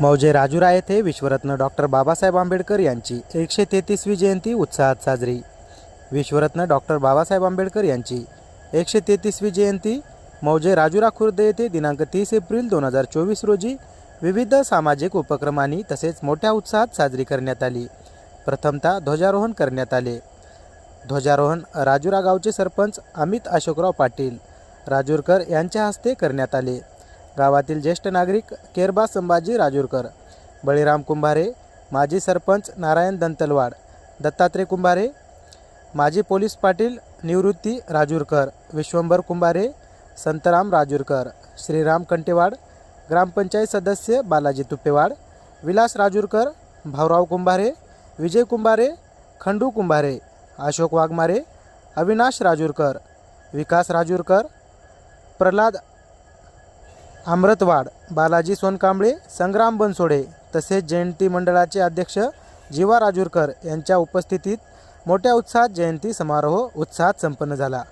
मौजे राजुरा येथे विश्वरत्न डॉक्टर बाबासाहेब आंबेडकर यांची एकशे तेहतीसवी जयंती उत्साहात साजरी. विश्वरत्न डॉक्टर बाबासाहेब आंबेडकर यांची एकशे तेहतीसवी जयंती मौजे राजुरा खुर्द येथे दिनांक तीस एप्रिल दोन हजार चोवीस रोजी विविध सामाजिक उपक्रमांनी तसेच मोठ्या उत्साहात साजरी करण्यात आली. प्रथमतः ध्वजारोहण करण्यात आले. ध्वजारोहण राजुरा गावचे सरपंच अमित अशोकराव पाटील राजूरकर यांच्या हस्ते करण्यात आले. गावातील ज्येष्ठ नागरिक केरबा संभाजी राजूरकर बळीराम कुंभारे माजी सरपंच नारायण दंतलवाड दत्तात्रय कुंभारे माजी पोलीस पाटील निवृत्ती राजूरकर विश्वंभर कुंभारे संतराम राजूरकर श्रीराम कंटेवाड ग्रामपंचायत सदस्य बालाजी तुपेवाड विलास राजूरकर भाऊराव कुंभारे विजय कुंभारे खंडू कुंभारे अशोक वाघमारे अविनाश राजूरकर विकास राजूरकर प्रल्हाद अमृतवाड बालाजी सोनकांबळे संग्राम बनसोडे तसेच जयंती मंडळाचे अध्यक्ष जीवा राजूरकर यांच्या उपस्थितीत मोठ्या उत्साहात जयंती समारोह उत्साहात संपन्न झाला.